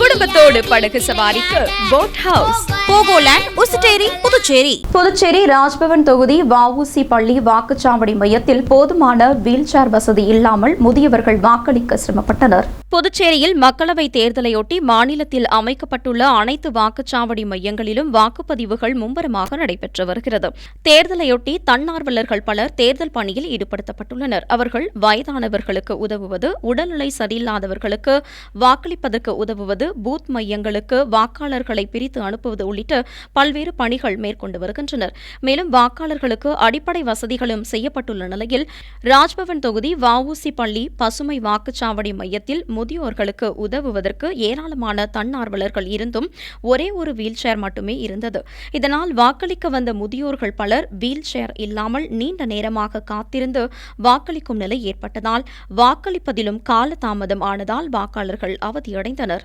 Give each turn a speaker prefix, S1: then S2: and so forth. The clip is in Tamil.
S1: குடும்பத்தோடு படகு சவாரிக்கு boat house
S2: Pogoland Ousteri Puducherry.
S3: Puducherry Raj Bhavan தொகுதி வஉசி பள்ளி வாக்குச்சாவடி மையத்தில் போதுமான வீல் சேர் வசதி இல்லாமல் முதியவர்கள் வாக்களிக்க சிரமப்பட்டனர். புதுச்சேரியில் மக்களவைத் தேர்தலையொட்டி மாநிலத்தில் அமைக்கப்பட்டுள்ள அனைத்து வாக்குச்சாவடி மையங்களிலும் வாக்குப்பதிவுகள் மும்பரமாக நடைபெற்று வருகிறது. தேர்தலையொட்டி தன்னார்வலர்கள் பலர் தேர்தல் பணியில் ஈடுபடுத்தப்பட்டுள்ளனர். அவர்கள் வயதானவர்களுக்கு உதவுவது உடல்நிலை சரியில்லாதவர்களுக்கு வாக்களிப்பதற்கு உதவுவது பூத் மையங்களுக்கு வாக்காளர்களை பிரித்து அனுப்புவது உள்ளிட்ட பல்வேறு பணிகள் மேற்கொண்டு வருகின்றனர். மேலும் வாக்காளர்களுக்கு அடிப்படை வசதிகளும் செய்யப்பட்டுள்ள நிலையில் ராஜ்பவன் தொகுதி வஉசி பள்ளி பசுமை வாக்குச்சாவடி மையத்தில் முதியோர்களுக்கு உதவுவதற்கு ஏராளமான தன்னார்வலர்கள் இருந்தும் ஒரே ஒரு வீல் சேர் மட்டுமே இருந்தது. இதனால் வாக்களிக்க வந்த முதியோர்கள் பலர் வீல் சேர் இல்லாமல் நீண்ட நேரமாக காத்திருந்து வாக்களிக்கும் நிலை ஏற்பட்டதால் வாக்களிப்பதிலும் காலதாமதம் ஆனதால் வாக்காளர்கள் அவதியடைந்தனர்.